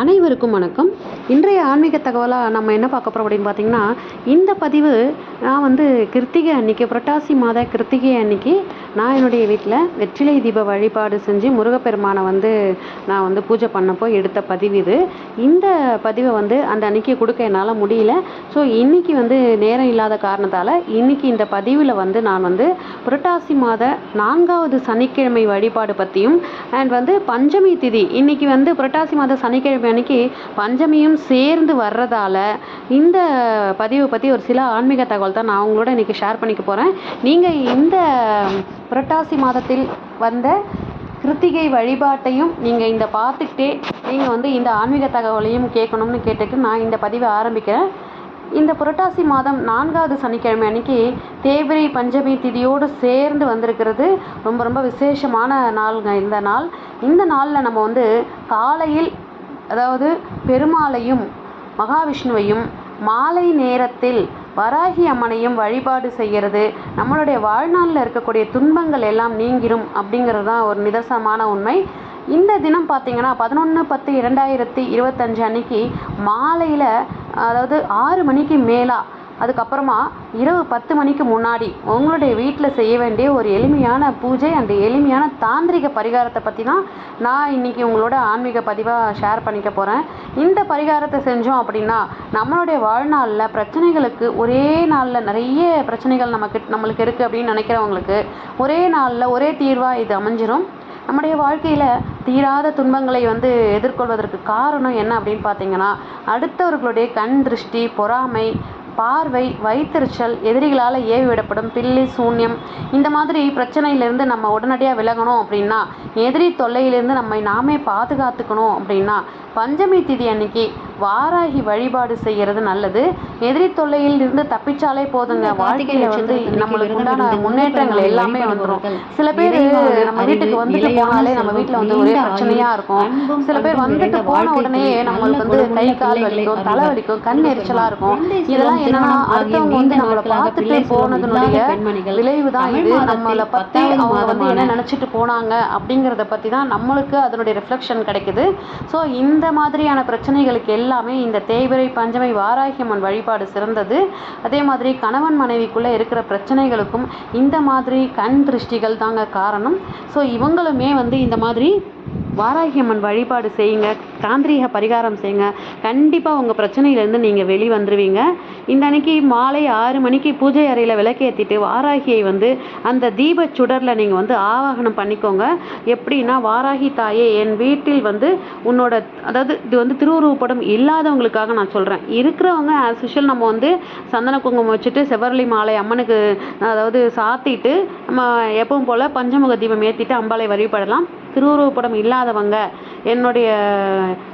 அனைவருக்கும் வணக்கம். இன்றைய ஆன்மீக தகவலாக நம்ம என்ன பார்க்க போகிறோம் அப்படின்னு பார்த்தீங்கன்னா இந்த பதிவு நான் வந்து கிருத்திகை அன்னைக்கு புரட்டாசி மாத கிருத்திகை அன்னைக்கு நான் என்னுடைய வீட்டில் வெற்றிலை தீப வழிபாடு செஞ்சு முருகப்பெருமானை வந்து நான் வந்து பூஜை பண்ணப்போ எடுத்த பதிவு இது. இந்த பதிவை வந்து அந்த அன்னைக்கு கொடுக்க என்னால் முடியல. ஸோ இன்றைக்கி வந்து நேரம் இல்லாத காரணத்தால் இன்னைக்கு இந்த பதிவில் வந்து நான் வந்து புரட்டாசி மாத நான்காவது சனிக்கிழமை வழிபாடு பற்றியும் அண்ட் வந்து பஞ்சமி திதி இன்றைக்கி வந்து புரட்டாசி மாத சனிக்கிழமை அன்னைக்கு பஞ்சமியும் சேர்ந்து வர்றதால இந்த பதிவை பற்றி ஒரு சில ஆன்மீக தகவல் தான் நான் உங்களோட இன்னைக்கு ஷேர் பண்ணிக்க போகிறேன் நீங்கள் இந்த புரட்டாசி மாதத்தில் வந்த கிருத்திகை வழிபாட்டையும் நீங்கள் இந்த பார்த்துக்கிட்டே நீங்கள் வந்து இந்த ஆன்மீக தகவலையும் கேட்கணும்னு கேட்டுட்டு நான் இந்த பதிவை ஆரம்பிக்கிறேன். இந்த புரட்டாசி மாதம் நான்காவது சனிக்கிழமை அன்னைக்கு தேய்பிரை பஞ்சமி திதியோடு சேர்ந்து வந்திருக்கிறது. ரொம்ப ரொம்ப விசேஷமான நாளுங்க இந்த நாள். இந்த நாளில் நம்ம வந்து காலையில் அதாவது பெருமாளையும் மகாவிஷ்ணுவையும் மாலை நேரத்தில் வராகி அம்மனையும் வழிபாடு செய்கிறது. நம்மளுடைய வாழ்நாளில் இருக்கக்கூடிய துன்பங்கள் எல்லாம் நீங்கிரும் அப்படிங்கிறது தான் ஒரு நிதர்சனமான உண்மை. இந்த தினம் பார்த்தீங்கன்னா பதினொன்று பத்து இரண்டாயிரத்தி இருபத்தஞ்சு அன்னைக்கு மாலையில் அதாவது ஆறு மணிக்கு மேலாக அதுக்கப்புறமா இரவு பத்து மணிக்கு முன்னாடி உங்களுடைய வீட்டில் செய்ய வேண்டிய ஒரு எளிமையான பூஜை அண்ட் எளிமையான தாந்திரிக பரிகாரத்தை பற்றி தான் நான் இன்றைக்கி உங்களோட ஆன்மீக பதிவாக ஷேர் பண்ணிக்க போகிறேன் இந்த பரிகாரத்தை செஞ்சோம் அப்படின்னா நம்மளுடைய வாழ்நாளில் பிரச்சனைகளுக்கு ஒரே நாளில் நிறைய பிரச்சனைகள் நமக்கு நம்மளுக்கு இருக்குது அப்படின்னு நினைக்கிறவங்களுக்கு ஒரே நாளில் ஒரே தீர்வாக இது அமைஞ்சிடும் நம்முடைய வாழ்க்கையில் தீராத துன்பங்களை வந்து எதிர்கொள்வதற்கு காரணம் என்ன அப்படின்னு பார்த்தீங்கன்னா அடுத்தவர்களுடைய கண் திருஷ்டி பொறாமை பார்வை வயிற்றுச்சல் எதிரிகளால் ஏவி விடப்படும் பில்லி சூன்யம். இந்த மாதிரி பிரச்சனையிலேருந்து நம்ம உடனடியாக விலகணும் அப்படின்னா எதிரி தொல்லையிலேருந்து நம்மை நாமே பாதுகாத்துக்கணும் அப்படின்னா பஞ்சமி திதி அன்னைக்கு வாராகி வழிபாடு செய்கிறது நல்லது. எதிரி தொல்லையில் இருந்து தப்பிச்சாலே போதுங்க. வாழ்க்கையில வந்து நம்மளுக்கு உண்டான முன்னேற்றங்கள் எல்லாமே வந்துடும் சில பேர் நம்ம வீட்டுக்கு வந்துட்டு போனாலே நம்ம வீட்டில் வந்து ஒரே பிரச்சனையா இருக்கும். சில பேர் வந்துட்டு போன உடனே நம்மளுக்கு வந்து கை கால் வலிக்கும் தலை வலிக்கும் கண் எரிச்சலா இருக்கும். இதெல்லாம் என்னன்னா அடுத்தவங்க வந்து நம்மளை பார்த்துட்டு போனதுனுடைய விளைவு தான் இது நம்மளை பத்தி அவங்க வந்து என்ன நினைச்சிட்டு போனாங்க அப்படிங்கிறத பத்தி தான் நம்மளுக்கு அதனுடைய ரிஃப்ளெக்ஷன் கிடைக்குது. ஸோ இந்த மாதிரியான பிரச்சனைகளுக்கு எல்லாமே இந்த தேய்பிரை பஞ்சமை வாராகியம்மன் வழிபாடு சிறந்தது. அதே மாதிரி கணவன் மனைவிக்குள்ளே இருக்கிற பிரச்சனைகளுக்கும் இந்த மாதிரி கண் திருஷ்டிகள் தாங்க காரணம். ஸோ இவங்களுமே வந்து இந்த மாதிரி வாராகியம்மன் வழிபாடு செய்யுங்க தாந்திரீக பரிகாரம் செய்யுங்க. கண்டிப்பாக உங்கள் பிரச்சனையிலேருந்து நீங்கள் வெளி வந்துடுவீங்க இந்த அன்னைக்கு மாலை ஆறு மணிக்கு பூஜை அறையில் விளக்கேற்றிட்டு வாராகியை வந்து அந்த தீப சுடரில் நீங்கள் வந்து ஆவாகனம் பண்ணிக்கோங்க. எப்படின்னா வாராகி தாயே என் வீட்டில் வந்து உன்னோட அதாவது இது வந்து திருவுருவப்படம் இல்லாதவங்களுக்காக நான் சொல்கிறேன் இருக்கிறவங்க ஆஸ் யூஷுவல் நம்ம வந்து சந்தன குங்குமம் வச்சுட்டு செவ்வரளி மாலை அம்மனுக்கு அதாவது சாத்திட்டு நம்ம எப்பவும் போல் பஞ்சமுக தீபம் ஏற்றிட்டு அம்பாலை வழிபடலாம். திருவுருவப்படம் இல்லாதவங்க என்னுடைய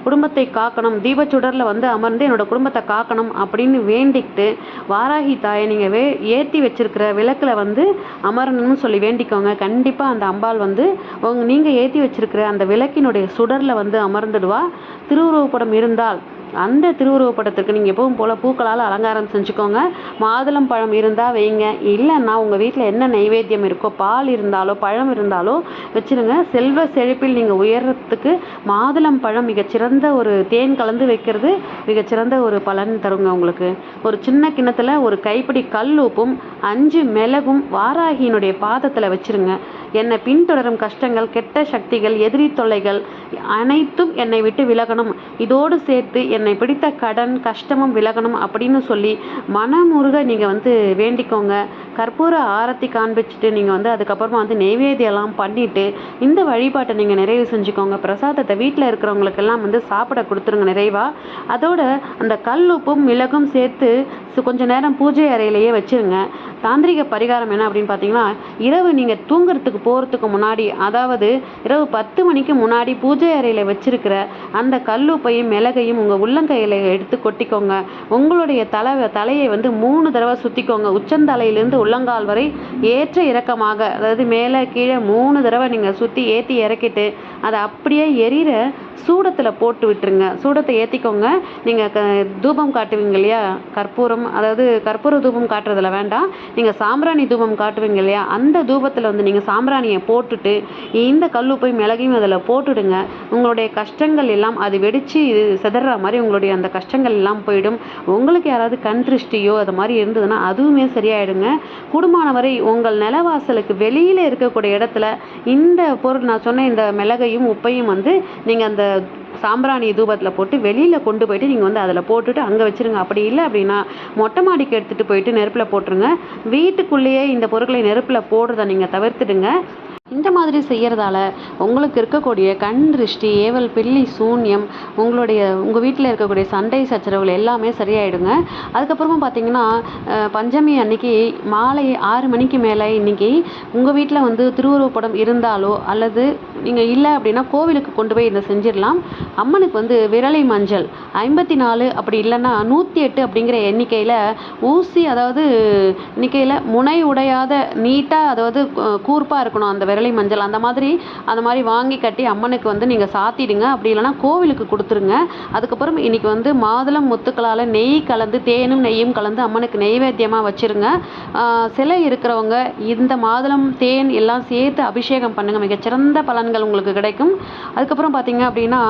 குடும்பத்தை காக்கணும் தீபச்சுடரில் வந்து அமர்ந்து என்னோட குடும்பத்தை காக்கணும் அப்படின்னு வேண்டிக்கிட்டு வாராகி தாயை நீங்கள் வே ஏற்றி வச்சிருக்கிற விளக்கில் வந்து அமரணும்னு சொல்லி வேண்டிக்கோங்க. கண்டிப்பாக அந்த அம்பாள் வந்து உங்க நீங்கள் ஏற்றி வச்சிருக்கிற அந்த விளக்கினுடைய சுடரில் வந்து அமர்ந்துடுவா. திருவுருவப்படம் இருந்தால் அந்த திருவுருவப்படத்துக்கு நீங்கள் எப்பவும் போல் பூக்களால் அலங்காரம் செஞ்சுக்கோங்க. மாதுளம் பழம் இருந்தால் வைங்க. இல்லைன்னா உங்கள் வீட்டில் என்ன நைவேத்தியம் இருக்கோ பால் இருந்தாலோ பழம் இருந்தாலோ வச்சுருங்க. செல்வ செழிப்பில் நீங்கள் உயர்றதுக்கு மாதுளம் பழம் மிகச்சிறந்த ஒரு தேன் கலந்து வைக்கிறது மிகச்சிறந்த ஒரு பலன் தருங்க உங்களுக்கு. ஒரு சின்ன கிண்ணத்தில் ஒரு கைப்பிடி கல் உப்பும் அஞ்சு மிளகும் வாராகியினுடைய பாதத்தில் வச்சுருங்க. என்னை பின்தொடரும் கஷ்டங்கள் கெட்ட சக்திகள் எதிரி தொல்லைகள் அனைத்தும் என்னை விட்டு விலகணும். இதோடு சேர்த்து என்னை பிடித்த கடன் கஷ்டமும் விலகணும் அப்படின்னு சொல்லி மனமுருக நீங்கள் வந்து வேண்டிக்கோங்க. கற்பூர ஆரத்தி காண்பிச்சுட்டு நீங்கள் வந்து அதுக்கப்புறமா வந்து நெய்வேத்தியெல்லாம் பண்ணிவிட்டு இந்த வழிபாட்டை நீங்கள் நிறைவு செஞ்சுக்கோங்க. பிரசாதத்தை வீட்டில் இருக்கிறவங்களுக்கெல்லாம் வந்து சாப்பிட கொடுத்துருங்க நிறைவாக அதோட அந்த கல் உப்பும் மிளகும் சேர்த்து கொஞ்சம் நேரம் பூஜை அறையிலேயே வச்சுருங்க. தாந்திரிக பரிகாரம் என்ன அப்படின்னு பார்த்தீங்கன்னா இரவு நீங்கள் தூங்குறதுக்கு போகிறதுக்கு முன்னாடி அதாவது இரவு பத்து மணிக்கு முன்னாடி பூஜை அறையில் வச்சிருக்கிற அந்த கல்லுப்பையும் மிளகையும் உங்கள் உள்ளங்கையில் எடுத்து கொட்டிக்கோங்க. உங்களுடைய தலை தலையை வந்து மூணு தடவை சுற்றிக்கோங்க உச்சந்தலையிலிருந்து உள்ளங்கால் வரை ஏற்ற இறக்கமாக அதாவது மேலே கீழே மூணு தடவை நீங்கள் சுற்றி ஏற்றி இறக்கிட்டு அதை அப்படியே எரியிற சூடத்தில் போட்டு விட்டுருங்க. சூடத்தை ஏற்றிக்கோங்க நீங்கள் க தூபம் காட்டுவீங்க இல்லையா? கற்பூரம் அதாவது கற்பூர தூபம் காட்டுறதுல வேண்டாம். நீங்கள் சாம்பிராணி தூபம் காட்டுவீங்க இல்லையா? அந்த தூபத்தில் வந்து நீங்கள் சாம்பிராணியை போட்டுட்டு இந்த கல்லுப்பை மிளகையும் அதில் போட்டுடுங்க. உங்களுடைய கஷ்டங்கள் எல்லாம் அது வெடித்து சிதற மாதிரி உங்களுடைய அந்த கஷ்டங்கள் எல்லாம் போயிடும். உங்களுக்கு யாராவது கண் திருஷ்டியோ அது மாதிரி இருந்ததுன்னா அதுவுமே சரியாயிடுங்க. குடும்பமானவரை உங்கள் நிலவாசலுக்கு வெளியில் இருக்கக்கூடிய இடத்துல இந்த பொருள் நான் சொன்ன இந்த மிளகையும் உப்பையும் வந்து நீங்கள் அந்த சாம்பிராணி தூபத்தில் போட்டு வெளியில் கொண்டு போயிட்டு நீங்கள் வந்து அதில் போட்டுட்டு அங்கே வச்சுருங்க. அப்படி இல்லை அப்படின்னா மொட்டை மாடிக்கு எடுத்துகிட்டு போயிட்டு நெருப்பில் போட்டுருங்க. வீட்டுக்குள்ளேயே இந்த பொருட்களை நெருப்பில் போடுறதை நீங்கள் தவிர்த்துடுங்க. இந்த மாதிரி செய்கிறதால உங்களுக்கு இருக்கக்கூடிய கண் திருஷ்டி ஏவல் பில்லி சூன்யம் உங்களுடைய உங்கள் வீட்டில் இருக்கக்கூடிய சண்டை சச்சரவுகள் எல்லாமே சரியாயிடுங்க. அதுக்கப்புறமா பார்த்தீங்கன்னா பஞ்சமி அன்னைக்கு மாலை ஆறு மணிக்கு மேலே இன்னைக்கு உங்கள் வீட்டில் வந்து திருவுருவப்படம் இருந்தாலோ அல்லது நீங்கள் இல்லை அப்படின்னா கோவிலுக்கு கொண்டு போய் இதை செஞ்சிடலாம். அம்மனுக்கு வந்து விரலை மஞ்சள். ஐம்பத்தி நாலு அப்படி இல்லைன்னா நூற்றி எட்டு அப்படிங்கிற எண்ணிக்கையில் ஊசி அதாவது எண்ணிக்கையில் முனை உடையாத நீட்டாக அதாவது கூர்ப்பாக இருக்கணும் அந்த விரலை மஞ்சள். அந்த மாதிரி அந்த மாதிரி வாங்கி கட்டி அம்மனுக்கு வந்து நீங்கள் சாத்திடுங்க. அப்படி இல்லைன்னா கோவிலுக்கு கொடுத்துருங்க. அதுக்கப்புறம் இன்னைக்கு வந்து மாதுளம் முத்துக்களால் நெய் கலந்து தேனும் நெய்யும் கலந்து அம்மனுக்கு நெய்வேத்தியமாக வச்சுருங்க. சிலை இருக்கிறவங்க இந்த மாதுளம் தேன் எல்லாம் சேர்த்து அபிஷேகம் பண்ணுங்கள் மிகச்சிறந்த பலன்கள் உங்களுக்கு கிடைக்கும். அதுக்கப்புறம் பார்த்தீங்க அப்படின்னா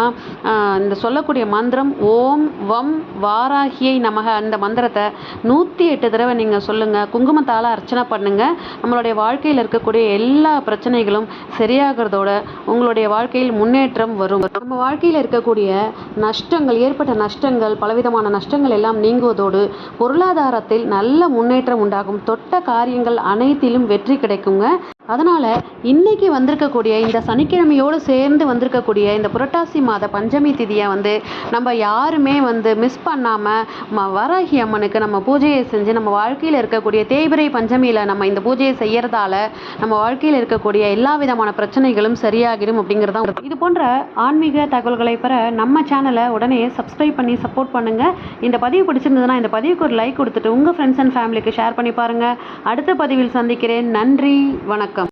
இந்த சொல்லக்கூடிய மந்திரம் ஓம் வம் வாராகியை நமக. அந்த மந்திரத்தை நூற்றி எட்டு தடவை நீங்கள் சொல்லுங்கள் குங்குமத்தால் அர்ச்சனை பண்ணுங்கள் நம்மளுடைய வாழ்க்கையில் இருக்கக்கூடிய எல்லா பிரச்சனைகளும் சரியாகிறதோட உங்களுடைய வாழ்க்கையில் முன்னேற்றம் வரும். நம்ம வாழ்க்கையில் இருக்கக்கூடிய நஷ்டங்கள் ஏற்பட்ட நஷ்டங்கள் பலவிதமான நஷ்டங்கள் எல்லாம் நீங்குவதோடு பொருளாதாரத்தில் நல்ல முன்னேற்றம் உண்டாகும். தொட்ட காரியங்கள் அனைத்திலும் வெற்றி கிடைக்குங்க. அதனால் இன்றைக்கி வந்திருக்கக்கூடிய இந்த சனிக்கிழமையோடு சேர்ந்து வந்திருக்கக்கூடிய இந்த புரட்டாசி மாத பஞ்சமி திதியை வந்து நம்ம யாருமே வந்து மிஸ் பண்ணாமல் ம வராகி அம்மனுக்கு நம்ம பூஜையை செஞ்சு நம்ம வாழ்க்கையில் இருக்கக்கூடிய தேய்பிரை பஞ்சமியில் நம்ம இந்த பூஜையை செய்கிறதால நம்ம வாழ்க்கையில் இருக்கக்கூடிய எல்லா விதமான பிரச்சனைகளும் சரியாகிடும் அப்படிங்கிறது தான் இது போன்ற ஆன்மீக தகவல்களை பெற நம்ம சேனலை உடனே சப்ஸ்கிரைப் பண்ணி சப்போர்ட் பண்ணுங்கள் இந்த பதிவு பிடிச்சிருந்ததுன்னா இந்த பதிவுக்கு ஒரு லைக் கொடுத்துட்டு உங்கள் ஃப்ரெண்ட்ஸ் அண்ட் ஃபேமிலிக்கு ஷேர் பண்ணி பாருங்கள் அடுத்த பதிவில் சந்திக்கிறேன். நன்றி. வணக்கம்.